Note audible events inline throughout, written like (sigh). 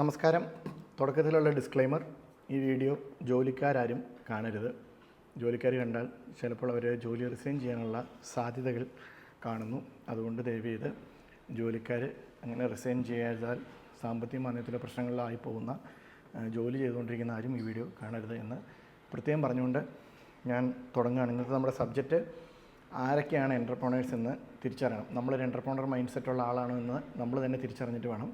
നമസ്കാരം. തുടക്കത്തിലുള്ള ഡിസ്ക്ലൈമർ ഈ വീഡിയോ ജോലിക്കാരും കാണരുത്. ജോലിക്കാർ കണ്ടാൽ ചിലപ്പോൾ അവർ ജോലി റിസൈൻ ചെയ്യാനുള്ള സാധ്യതകൾ കാണുന്നു. അതുകൊണ്ട് ദയവ് ചെയ്ത് ജോലിക്കാർ അങ്ങനെ റിസൈൻ ചെയ്യാതാൽ സാമ്പത്തിക മാന്യത്തിലെ പ്രശ്നങ്ങളിലായി പോകുന്ന ജോലി ചെയ്തുകൊണ്ടിരിക്കുന്ന ആരും ഈ വീഡിയോ കാണരുത് എന്ന് പ്രത്യേകം പറഞ്ഞുകൊണ്ട് ഞാൻ തുടങ്ങുകയാണ്. ഇന്നത്തെ നമ്മുടെ സബ്ജക്റ്റ് ആരൊക്കെയാണ് എന്റർപ്രണേഴ്സ് എന്ന് തിരിച്ചറിയണം. നമ്മളൊരു എന്റർപ്രണർ മൈൻഡ് സെറ്റുള്ള ആളാണോ എന്ന് നമ്മൾ തന്നെ തിരിച്ചറിഞ്ഞിട്ട് വേണം.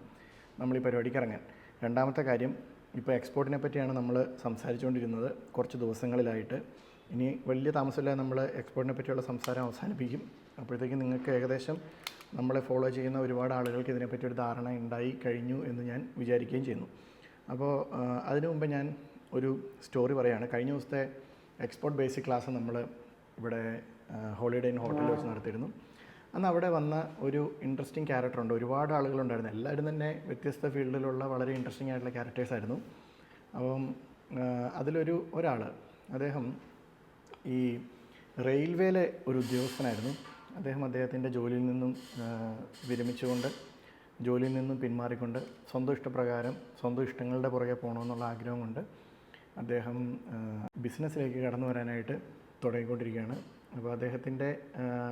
നമ്മൾ ഈ പരിപാടിക്ക് ഇറങ്ങാൻ. രണ്ടാമത്തെ കാര്യം ഇപ്പോൾ എക്സ്പോർട്ടിനെ പറ്റിയാണ് നമ്മൾ സംസാരിച്ചുകൊണ്ടിരുന്നത് കുറച്ച് ദിവസങ്ങളിലായിട്ട്. ഇനി വലിയ താമസമില്ലാതെ നമ്മൾ എക്സ്പോർട്ടിനെ പറ്റിയുള്ള സംസാരം അവസാനിപ്പിക്കും. അപ്പോഴത്തേക്കും നിങ്ങൾക്ക് ഏകദേശം നമ്മളെ ഫോളോ ചെയ്യുന്ന ഒരുപാട് ആളുകൾക്ക് ഇതിനെപ്പറ്റി ഒരു ധാരണ ഉണ്ടായി കഴിഞ്ഞു എന്ന് ഞാൻ വിചാരിക്കുകയും ചെയ്യുന്നു. അപ്പോൾ അതിനു മുമ്പ് ഞാൻ ഒരു സ്റ്റോറി പറയുകയാണ് കഴിഞ്ഞ ദിവസത്തെ എക്സ്പോർട്ട് ബേസിക് ക്ലാസ് നമ്മൾ ഇവിടെ ഹോളിഡേ ഇൻ ഹോട്ടലിൽ വെച്ച് നടത്തിയിരുന്നു. അന്ന് അവിടെ വന്ന ഒരു ഇൻട്രസ്റ്റിംഗ് ക്യാരക്ടറുണ്ട് ഒരുപാട് ആളുകളുണ്ടായിരുന്നു. എല്ലാവരും തന്നെ വ്യത്യസ്ത ഫീൽഡിലുള്ള വളരെ ഇൻട്രസ്റ്റിംഗ് ആയിട്ടുള്ള ക്യാരക്ടേഴ്സ് ആയിരുന്നു. അപ്പം അതിലൊരു ഒരാൾ അദ്ദേഹം ഈ റെയിൽവേയിലെ ഒരു ഉദ്യോഗസ്ഥനായിരുന്നു. അദ്ദേഹം അദ്ദേഹത്തിന്റെ ജോലിയിൽ നിന്നും വിരമിച്ചുകൊണ്ട് ജോലിയിൽ നിന്നും പിന്മാറിക്കൊണ്ട് സ്വന്തം ഇഷ്ടപ്രകാരം സ്വന്തം ഇഷ്ടങ്ങളുടെ പുറകെ പോകണമെന്നുള്ള ആഗ്രഹം കൊണ്ട് അദ്ദേഹം ബിസിനസ്സിലേക്ക് കടന്നു വരാനായിട്ട് തുടങ്ങിക്കൊണ്ടിരിക്കുകയാണ്. അപ്പോൾ അദ്ദേഹത്തിന്റെ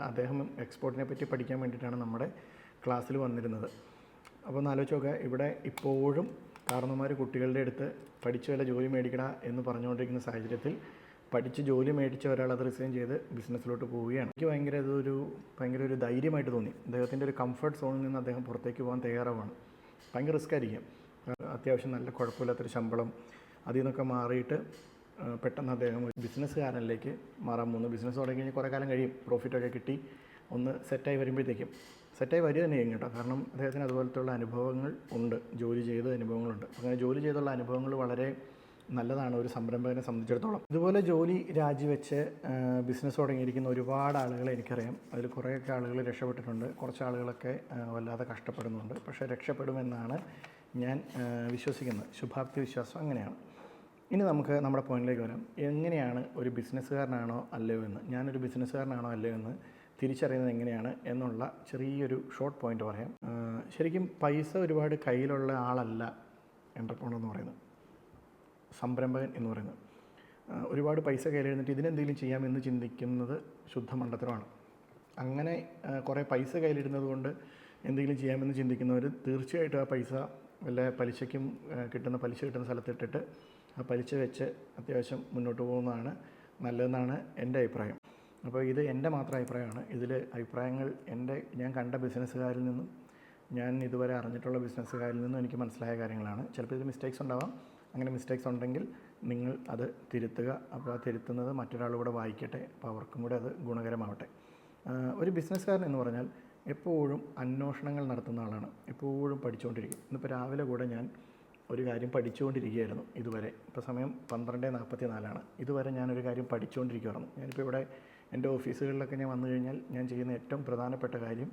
അദ്ദേഹം എക്സ്പോർട്ടിനെ പറ്റി പഠിക്കാൻ വേണ്ടിയിട്ടാണ് നമ്മുടെ ക്ലാസ്സിൽ വന്നിരുന്നത്. അപ്പോൾ ഒന്ന് ആലോചിച്ച് നോക്കുക ഇവിടെ ഇപ്പോഴും കാരണവന്മാർ കുട്ടികളുടെ അടുത്ത് പഠിച്ചു വല്ല ജോലി മേടിക്കണ എന്ന് പറഞ്ഞുകൊണ്ടിരിക്കുന്ന സാഹചര്യത്തിൽ പഠിച്ച് ജോലി മേടിച്ച ഒരാൾ അത് റിസൈൻ ചെയ്ത് ബിസിനസ്സിലോട്ട് പോവുകയാണ്. എനിക്ക് ഭയങ്കര ഇതൊരു ഭയങ്കര ഒരു ധൈര്യമായിട്ട് തോന്നി. അദ്ദേഹത്തിന്റെ ഒരു കംഫർട്ട് സോണിൽ നിന്ന് അദ്ദേഹം പുറത്തേക്ക് പോകാൻ തയ്യാറാവാണ്. ഭയങ്കര റിസ്ക് ആയിരിക്കും. അത്യാവശ്യം നല്ല കുഴപ്പമില്ലാത്തൊരു ശമ്പളം അതിൽ നിന്നൊക്കെ മാറിയിട്ട് പെട്ടെന്ന് അദ്ദേഹം ഒരു ബിസിനസ്സുകാരനിലേക്ക് മാറാൻ പോകുന്നു. ബിസിനസ് തുടങ്ങി കഴിഞ്ഞാൽ കുറേ കാലം കഴിയും. പ്രോഫിറ്റൊക്കെ കിട്ടി. ഒന്ന് സെറ്റായി വരുമ്പോഴത്തേക്കും സെറ്റായി വരിക തന്നെ ചെയ്യും കേട്ടോ. കാരണം അദ്ദേഹത്തിന് അതുപോലത്തുള്ള അനുഭവങ്ങൾ ഉണ്ട്. ജോലി ചെയ്ത അനുഭവങ്ങളുണ്ട്. അങ്ങനെ ജോലി ചെയ്തുള്ള അനുഭവങ്ങൾ വളരെ നല്ലതാണ് ഒരു സംരംഭകനെ സംബന്ധിച്ചിടത്തോളം. ഇതുപോലെ ജോലി രാജിവെച്ച് ബിസിനസ് തുടങ്ങിയിരിക്കുന്ന ഒരുപാട് ആളുകളെ എനിക്കറിയാം. അതിൽ കുറേയൊക്കെ ആളുകൾ രക്ഷപ്പെട്ടിട്ടുണ്ട്. കുറച്ച് ആളുകളൊക്കെ വല്ലാതെ കഷ്ടപ്പെടുന്നുണ്ട്. പക്ഷേ രക്ഷപ്പെടുമെന്നാണ് ഞാൻ വിശ്വസിക്കുന്നത്. ശുഭാപ്തി വിശ്വാസം അങ്ങനെയാണ്. ഇനി നമുക്ക് നമ്മുടെ പോയിന്റിലേക്ക് വരാം. എങ്ങനെയാണ് ഒരു ബിസിനസ്സുകാരനാണോ അല്ലയോ എന്ന്? ഞാനൊരു ബിസിനസ്സുകാരനാണോ അല്ലയോ എന്ന് തിരിച്ചറിയുന്നത് എങ്ങനെയാണ് എന്നുള്ള ചെറിയൊരു ഷോർട്ട് പോയിന്റ് പറയാം. ശരിക്കും പൈസ ഒരുപാട് കയ്യിലുള്ള ആളല്ല എന്റർപ്രണർ എന്ന് പറയുന്നത്. സംരംഭകൻ എന്ന് പറയുന്നത്. ഒരുപാട് പൈസ കയ്യിലെഴുന്നിട്ട് ഇതിനെന്തെങ്കിലും ചെയ്യാമെന്ന് ചിന്തിക്കുന്നത് ശുദ്ധ മണ്ടത്തരമാണ്. അങ്ങനെ കുറേ പൈസ കയ്യിലിരുന്നത് കൊണ്ട് എന്തെങ്കിലും ചെയ്യാമെന്ന് ചിന്തിക്കുന്നവർ തീർച്ചയായിട്ടും ആ പൈസ വല്ല പലിശയ്ക്കും കിട്ടുന്ന പലിശ കിട്ടുന്ന സ്ഥലത്തിട്ടിട്ട് പലിശ വെച്ച് അത്യാവശ്യം മുന്നോട്ട് പോകുന്നതാണ് നല്ലതെന്നാണ് എന്റെ അഭിപ്രായം. അപ്പോൾ ഇത് എന്റെ മാത്രം അഭിപ്രായമാണ്. ഇതിൽ അഭിപ്രായങ്ങൾ എന്റെ ഞാൻ കണ്ട ബിസിനസ്സുകാരിൽ നിന്നും ഞാൻ ഇതുവരെ അറിഞ്ഞിട്ടുള്ള ബിസിനസ്സുകാരിൽ നിന്നും എനിക്ക് മനസ്സിലായ കാര്യങ്ങളാണ്. ചിലപ്പോൾ ഇതിൽ മിസ്റ്റേക്സ് ഉണ്ടാവാം. അങ്ങനെ മിസ്റ്റേക്സ് ഉണ്ടെങ്കിൽ നിങ്ങൾ അത് തിരുത്തുക. അപ്പോൾ ആ തിരുത്തുന്നത് മറ്റൊരാളുകൂടെ വായിക്കട്ടെ. അപ്പോൾ അവർക്കും കൂടെ അത് ഗുണകരമാവട്ടെ. ഒരു ബിസിനസ്സുകാരൻ എന്ന് പറഞ്ഞാൽ എപ്പോഴും അന്വേഷണങ്ങൾ നടത്തുന്ന ആളാണ്. എപ്പോഴും പഠിച്ചുകൊണ്ടിരിക്കും. ഇന്നിപ്പോൾ രാവിലെ കൂടെ ഞാൻ ഒരു കാര്യം പഠിച്ചുകൊണ്ടിരിക്കുകയായിരുന്നു ഇതുവരെ. ഇപ്പോൾ സമയം പന്ത്രണ്ട് നാൽപ്പത്തി നാലാണ് ഇതുവരെ ഞാനൊരു കാര്യം പഠിച്ചുകൊണ്ടിരിക്കുകയായിരുന്നു ഞാനിപ്പോൾ ഇവിടെ എന്റെ ഓഫീസുകളിലൊക്കെ ഞാൻ വന്നു കഴിഞ്ഞാൽ ഞാൻ ചെയ്യുന്ന ഏറ്റവും പ്രധാനപ്പെട്ട കാര്യം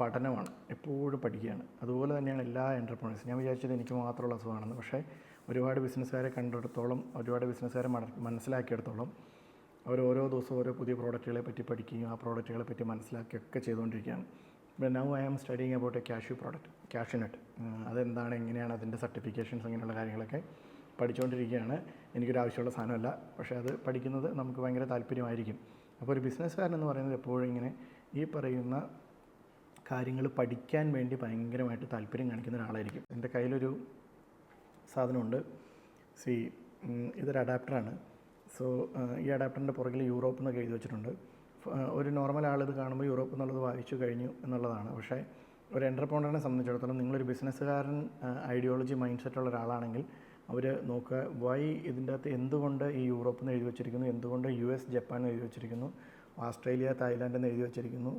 പഠനമാണ്. എപ്പോഴും പഠിക്കുകയാണ്. അതുപോലെ തന്നെയാണ് എല്ലാ എന്റർപ്രണേഴ്സും ഞാൻ വിചാരിച്ചത് എനിക്ക് മാത്രമുള്ള അസുഖമാണെന്ന്. പക്ഷേ ഒരുപാട് ബിസിനസ്സുകാരെ കണ്ടെടുത്തോളം ഒരുപാട് ബിസിനസ്സുകാരെ മനസ്സിലാക്കിയെടുത്തോളം അവർ ഓരോ ദിവസവും ഓരോ പുതിയ പ്രോഡക്റ്റുകളെ പറ്റി പഠിക്കുകയും ആ പ്രോഡക്റ്റുകളെ പറ്റി മനസ്സിലാക്കുകയൊക്കെ ചെയ്തുകൊണ്ടിരിക്കുകയാണ്. Now I am studying about a cashew product cashew nut അതെന്താണ് എങ്ങനെയാണ് അതിന്റെ സർട്ടിഫിക്കേഷൻസ് അങ്ങനെയുള്ള കാര്യങ്ങളൊക്കെ പഠിച്ചുകൊണ്ടിരിക്കുകയാണ് എനിക്കൊരു ആവശ്യമുള്ള സാധനമല്ല പക്ഷേ അത് പഠിക്കുന്നത് നമുക്ക് ഭയങ്കര താല്പര്യമായിരിക്കും. അപ്പോൾ ഒരു ബിസിനസ്സുകാരൻ എന്ന് പറയുന്നത് എപ്പോഴും ഇങ്ങനെ ഈ പറയുന്ന കാര്യങ്ങൾ പഠിക്കാൻ വേണ്ടി ഭയങ്കരമായിട്ട് താല്പര്യം കാണിക്കുന്ന ഒരാളായിരിക്കും. എന്റെ കയ്യിലൊരു സാധനമുണ്ട്. സി ഇതൊരു അഡാപ്റ്ററാണ് സോ ഈ അഡാപ്റ്ററിന്റെ പുറകിൽ യൂറോപ്പ് എന്നൊക്കെ എഴുതി വെച്ചിട്ടുണ്ട്. ഒരു നോർമൽ ആൾ ഇത് കാണുമ്പോൾ യൂറോപ്പ് എന്നുള്ളത് വായിച്ചു കഴിഞ്ഞു എന്നുള്ളതാണ്. പക്ഷേ ഒരു എന്റർപ്രണറിനെ സംബന്ധിച്ചിടത്തോളം നിങ്ങളൊരു ബിസിനസ്സുകാരൻ ഐഡിയോളജി മൈൻഡ് സെറ്റുള്ള ഒരാളാണെങ്കിൽ അവർ നോക്കുക വൈ ഇതിന്റെ അകത്ത് എന്തുകൊണ്ട് ഈ യൂറോപ്പ് എന്ന് എഴുതി വെച്ചിരിക്കുന്നു? എന്തുകൊണ്ട് യു എസ് ജപ്പാൻ എഴുതി വെച്ചിരിക്കുന്നു? ഓസ്ട്രേലിയ തായ്ലാൻഡ് എന്ന് എഴുതി വെച്ചിരിക്കുന്നു?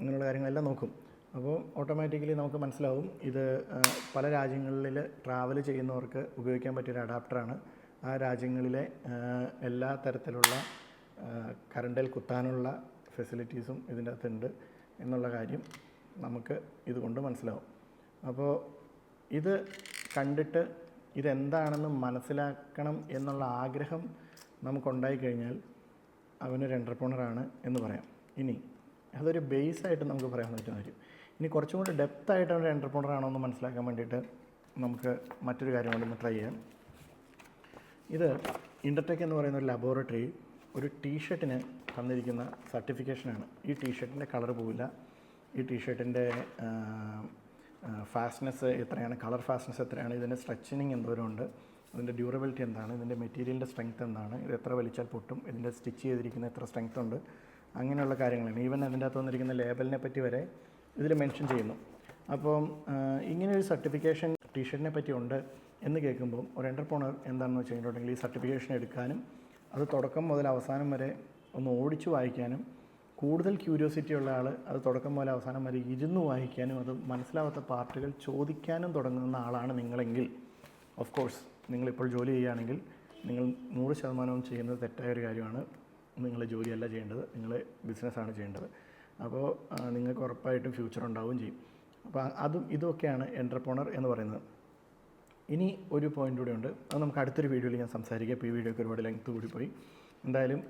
ഇങ്ങനെയുള്ള കാര്യങ്ങളെല്ലാം നോക്കും. അപ്പോൾ ഓട്ടോമാറ്റിക്കലി നമുക്ക് മനസ്സിലാവും ഇത് പല രാജ്യങ്ങളിൽ ട്രാവൽ ചെയ്യുന്നവർക്ക് ഉപയോഗിക്കാൻ പറ്റിയൊരു അഡാപ്റ്ററാണ് ആ രാജ്യങ്ങളിലെ എല്ലാ തരത്തിലുള്ള കറണ്ടിൽ കുത്താനുള്ള ഫെസിലിറ്റീസും ഇതിന്റെ അകത്തുണ്ട് എന്നുള്ള കാര്യം നമുക്ക് ഇതുകൊണ്ട് മനസ്സിലാവും. അപ്പോൾ ഇത് കണ്ടിട്ട് ഇതെന്താണെന്ന് മനസ്സിലാക്കണം എന്നുള്ള ആഗ്രഹം നമുക്കുണ്ടായി കഴിഞ്ഞാൽ അവനൊരു എന്റർപ്രണറാണ് എന്ന് പറയാം. ഇനി അതൊരു ബേസ് ആയിട്ട് നമുക്ക് പറയാൻ പറ്റുന്ന കാര്യം. ഇനി കുറച്ചും കൂടി ഡെപ്ത് ആയിട്ട് എന്റർപ്രണറാണോ എന്ന് മനസ്സിലാക്കാൻ വേണ്ടിയിട്ട് നമുക്ക് മറ്റൊരു കാര്യം കൊണ്ടൊന്ന് ട്രൈ ചെയ്യാം. ഇത് ഇന്റർടെക് എന്ന് പറയുന്ന ഒരു ലബോറട്ടറി ഒരു ടീഷർട്ടിന് തന്നിരിക്കുന്ന സർട്ടിഫിക്കേഷനാണ് ഈ ടീഷർട്ടിന്റെ കളർ പോവില്ല. ഈ ടീഷർട്ടിന്റെ ഫാസ്റ്റ്നെസ് എത്രയാണ് കളർ ഫാസ്റ്റ്നെസ് എത്രയാണ് ഇതിന്റെ സ്ട്രെച്ചിനിങ് എന്തോരമുണ്ട് ഇതിന്റെ ഡ്യൂറബിലിറ്റി എന്താണ് ഇതിന്റെ മെറ്റീരിയലിന്റെ സ്ട്രെങ്ത് എന്താണ് ഇത് എത്ര വലിച്ചാൽ പൊട്ടും ഇതിന്റെ സ്റ്റിച്ച് ചെയ്തിരിക്കുന്ന എത്ര സ്ട്രെങ്ത് ഉണ്ട് അങ്ങനെയുള്ള കാര്യങ്ങളാണ്. ഈവൻ അതിന്റെ അകത്ത് വന്നിരിക്കുന്ന ലേബലിനെ പറ്റി വരെ ഇതിൽ മെൻഷൻ ചെയ്യുന്നു. അപ്പം ഒരു സർട്ടിഫിക്കേഷൻ ടീഷർട്ടിനെ പറ്റി ഉണ്ട് എന്ന് കേൾക്കുമ്പോൾ ഒരു എന്റർപ്രണർ എന്താണെന്ന് വെച്ച് കഴിഞ്ഞിട്ടുണ്ടെങ്കിൽ ഈ സർട്ടിഫിക്കേഷൻ എടുക്കാനും അത് തുടക്കം മുതൽ അവസാനം വരെ ഒന്ന് ഓടിച്ചു വായിക്കാനും കൂടുതൽ ക്യൂരിയോസിറ്റി ഉള്ള ആൾ അത് തുടക്കം മുതൽ അവസാനം വരെ ഇരുന്ന് വായിക്കാനും അത് മനസ്സിലാവാത്ത പാർട്ടുകൾ ചോദിക്കാനും തുടങ്ങുന്ന ആളാണ് നിങ്ങളെങ്കിൽ. ഓഫ് കോഴ്സ് നിങ്ങളിപ്പോൾ ജോലി ചെയ്യുകയാണെങ്കിൽ നിങ്ങൾ നൂറ് ശതമാനവും ചെയ്യുന്നത് തെറ്റായ ഒരു കാര്യമാണ്. നിങ്ങൾ ജോലിയല്ല ചെയ്യേണ്ടത് നിങ്ങൾ ബിസിനസ്സാണ് ചെയ്യേണ്ടത്. അപ്പോൾ നിങ്ങൾക്ക് ഉറപ്പായിട്ടും ഫ്യൂച്ചർ ഉണ്ടാവുകയും ചെയ്യും. അപ്പോൾ അതും ഇതൊക്കെയാണ് എന്റർപ്രണർ എന്ന് പറയുന്നത്. ഇനി ഒരു പോയിന്റ് കൂടെ ഉണ്ട്. അത് നമുക്ക് അടുത്തൊരു വീഡിയോയിൽ ഞാൻ സംസാരിക്കാം. ഇപ്പോൾ ഈ വീഡിയോക്ക് ഒരുപാട് ലെങ്ത് കൂടി പോയി. എന്തായാലും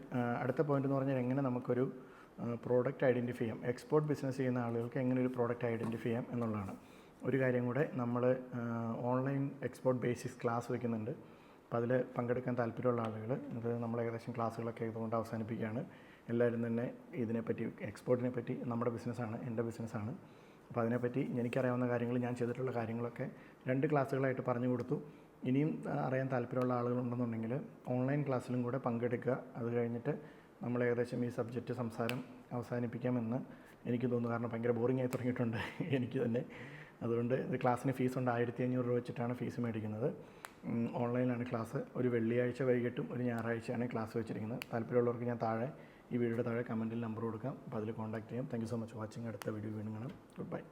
അടുത്ത പോയിന്റ് എന്ന് പറഞ്ഞാൽ എങ്ങനെ നമുക്കൊരു പ്രോഡക്റ്റ് ഐഡന്റിഫൈ ചെയ്യാം? എക്സ്പോർട്ട് ബിസിനസ് ചെയ്യുന്ന ആളുകൾക്ക് എങ്ങനെ ഒരു പ്രോഡക്റ്റ് ഐഡന്റിഫൈ ചെയ്യാം എന്നുള്ളതാണ്. ഒരു കാര്യം കൂടെ നമ്മൾ ഓൺലൈൻ എക്സ്പോർട്ട് ബേസിക്സ് ക്ലാസ് വയ്ക്കുന്നുണ്ട് അപ്പോൾ അതിൽ പങ്കെടുക്കാൻ താല്പര്യമുള്ള ആളുകൾ ഇത് നമ്മൾ ഏകദേശം ക്ലാസ്സുകളൊക്കെ ഇതുകൊണ്ട് അവസാനിപ്പിക്കുകയാണ്. എല്ലാവരും തന്നെ ഇതിനെപ്പറ്റി എക്സ്പോർട്ടിനെ പറ്റി നമ്മുടെ ബിസിനസ്സാണ് എന്റെ ബിസിനസ്സാണ് അപ്പോൾ അതിനെപ്പറ്റി എനിക്കറിയാവുന്ന കാര്യങ്ങൾ ഞാൻ ചെയ്തിട്ടുള്ള കാര്യങ്ങളൊക്കെ രണ്ട് ക്ലാസ്സുകളായിട്ട് പറഞ്ഞു കൊടുത്തു. ഇനിയും അറിയാൻ താല്പര്യമുള്ള ആളുകളുണ്ടെന്നുണ്ടെങ്കിൽ ഓൺലൈൻ ക്ലാസ്സിലും കൂടെ പങ്കെടുക്കുക. അത് കഴിഞ്ഞിട്ട് നമ്മൾ ഏകദേശം ഈ സബ്ജക്റ്റ് സംസാരം അവസാനിപ്പിക്കാമെന്ന് എനിക്ക് തോന്നുന്നു. കാരണം ഭയങ്കര ബോറിംഗ് ആയി തുടങ്ങിയിട്ടുണ്ട് (laughs) എനിക്ക് തന്നെ. അതുകൊണ്ട് ഇത് ക്ലാസ്സിന് ഫീസ് ഉണ്ട് ആയിരത്തി അഞ്ഞൂറ് രൂപ വെച്ചിട്ടാണ് ഫീസ് മേടിക്കുന്നത്. ഓൺലൈനിലാണ് ക്ലാസ്. ഒരു വെള്ളിയാഴ്ച വൈകിട്ടും ഒരു ഞായറാഴ്ചയാണ് ക്ലാസ് വെച്ചിരിക്കുന്നത്. താല്പര്യമുള്ളവർക്ക് ഞാൻ താഴെ ഈ വീഡിയോയുടെ താഴെ കമന്റിൽ നമ്പർ കൊടുക്കാം. അപ്പോൾ അതിൽ കോൺടാക്ട് ചെയ്യാം. താങ്ക് സോ മച്ച് വാച്ചിങ് അടുത്ത വീഡിയോ വീണ്ടും കാണാം. Good bye